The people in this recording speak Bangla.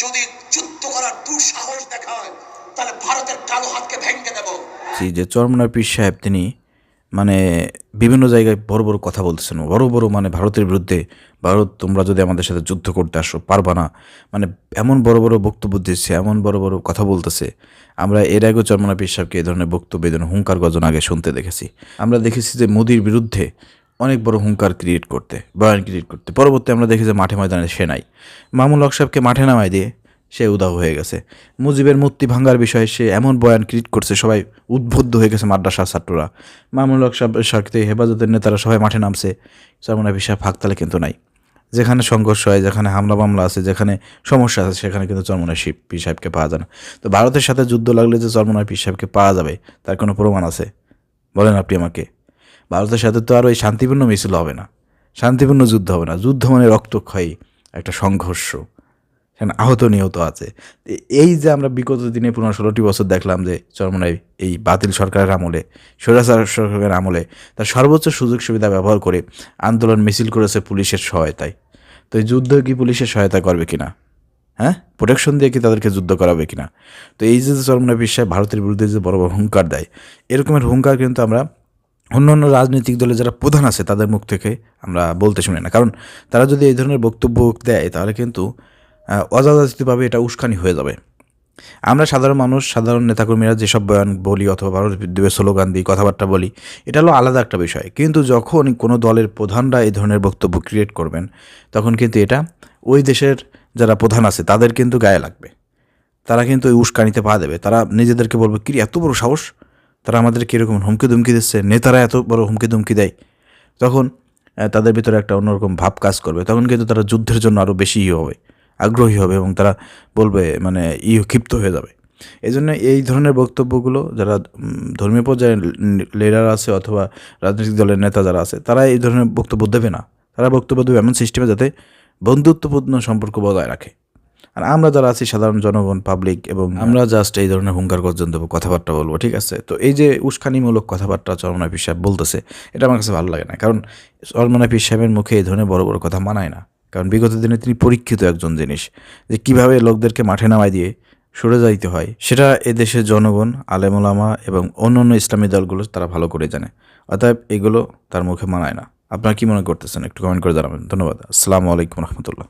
যদি যুদ্ধ করার দুঃসাহস দেখায়, তাহলে ভারতের কালো হাতকে ভেঙে দেব। জি, যে চরমনার পীর সাহেব, তিনি মানে বিভিন্ন জায়গায় বড় বড় কথা বলতেছেন, বড় বড় মানে ভারতের বিরুদ্ধে, ভারত, তোমরা যদি আমাদের সাথে যুদ্ধ করতে আসো, পারবা না। মানে এমন বড় বড় বক্তব্য দিচ্ছে, এমন বড় বড় কথা বলতেছে। আমরা এর আগেও চরমনা পীর সাহেবকে এই ধরনের বক্তব্য, এই ধরনের হুঙ্কার গজন আগে শুনতে দেখেছি। আমরা দেখেছি যে মোদির বিরুদ্ধে অনেক বড় হুঙ্কার ক্রিয়েট করতে, বয়ান ক্রিয়েট করতে। পরবর্তী আমরা দেখি যে মাঠে ময়দানে সে নাই। মামুল হক সাহেবকে মাঠে নামায় দিয়ে সে উদাও হয়ে গেছে। মুজিবের মূর্তি ভাঙ্গার বিষয়ে সে এমন বয়ান ক্রিয়েট করছে, সবাই উদ্বুদ্ধ হয়ে গেছে মাদ্রাসা ছাত্ররা। মামুল হক সাহেব সাথে হেফাজতের নেতারা সবাই মাঠে নামছে। সরমনা বিষয় ফাঁকতালে কিন্তু নাই। যেখানে সংঘর্ষ হয়, যেখানে হামলা মামলা আছে, যেখানে সমস্যা আছে, সেখানে কিন্তু চরমনার পীর সাহেবকে পাওয়া যায় না। তো ভারতের সাথে যুদ্ধ লাগলে যে চরমনার পীর সাহেবকে পাওয়া যাবে, তার কোনো প্রমাণ আছে? বলেন আপনি আমাকে। ভারতের সাথে তো আর ওই শান্তিপূর্ণ মিছিল হবে না। শান্তিপূর্ণ যুদ্ধ হবে না। যুদ্ধ মানে রক্তক্ষয়ী একটা সংঘর্ষ। সেখানে আহত নিহত আছে। এই যে আমরা বিগত দিনে পনেরো ষোলোটি বছর দেখলাম যে চরমনাই এই বাতিল সরকারের আমলে, স্বৈরাচার সরকারের আমলে তার সর্বোচ্চ সুযোগ সুবিধা ব্যবহার করে আন্দোলন মিছিল করেছে পুলিশের সহায়তায়। তো এই যুদ্ধ কি পুলিশের সহায়তা করবে কিনা? হ্যাঁ? প্রোটেকশন দিয়ে কি তাদেরকে যুদ্ধ করাবে কিনা? তো এই যে চরমনা বিশ্বাস ভারতের বিরুদ্ধে যে বড় বড় হুঙ্কার দেয়, এরকমের হুঙ্কার কিন্তু আমরা অন্য অন্য রাজনৈতিক দলে যারা প্রধান আছে, তাদের মুখ থেকে আমরা বলতে শুনি না। কারণ তারা যদি এই ধরনের বক্তব্য দেয়, তাহলে কিন্তু অযাচিতভাবে এটা উস্কানি হয়ে যাবে। আমরা সাধারণ মানুষ, সাধারণ নেতাকর্মীরা যেসব বয়ান বলি অথবা ভারত বিদ্রোহের স্লোগান দিই, কথাবার্তা বলি, এটা হলো আলাদা একটা বিষয়। কিন্তু যখন কোনো দলের প্রধানরা এই ধরনের বক্তব্য ক্রিয়েট করবেন, তখন কিন্তু এটা ওই দেশের যারা প্রধান আছে, তাদের কিন্তু গায়ে লাগবে। তারা কিন্তু ওই উস্কানিতে পা দেবে। তারা নিজেদেরকে বলবে, কি এত বড় সাহস! তারা আমাদের কীরকম হুমকি দুমকি দিচ্ছে? নেতারা এত বড় হুমকি দুমকি দেয়। তখন তাদের ভিতরে একটা অন্যরকম ভাব কাজ করবে। তখন কিন্তু তারা যুদ্ধের জন্য আরও বেশি হবে, আগ্রহী হবে এবং তারা বলবে মানে ই ক্ষিপ্ত হয়ে যাবে। এই জন্য এই ধরনের বক্তব্যগুলো যারা ধর্মীয় পর্যায়ে লিডার আছে অথবা রাজনৈতিক দলের নেতা যারা আছে, তারা এই ধরনের বক্তব্য দেবে না। তারা বক্তব্য দেবে এমন সিস্টেমে যাতে বন্ধুত্বপূর্ণ সম্পর্ক বজায় রাখে। আর আমরা যারা আছি, সাধারণ জনগণ পাবলিক এবং আমরা জাস্ট এই ধরনের হুঙ্কার দেবো, কথাবার্তা বলব, ঠিক আছে? তো এই যে উস্কানিমূলক কথাবার্তা চরমনা সাহেব বলতেছে, এটা আমার কাছে ভালো লাগে না। কারণ চরমনা সাহেবের মুখে এই ধরনের বড় বড় কথা মানায় না। কারণ বিগত দিনে তিনি পরীক্ষিত একজন জিনিস, যে কীভাবে লোকদেরকে মাঠে নামায় দিয়ে সরে যাইতে হয়, সেটা এদেশের জনগণ আলেমোলামা এবং অন্য অন্য ইসলামী দলগুলো তারা ভালো করে জানে। অতএব এগুলো তার মুখে মানায় না। আপনারা কি মনে করতেছেন? একটু কমেন্ট করে জানাবেন। ধন্যবাদ। আসসালামু আলাইকুম রহমতুল্লাহ।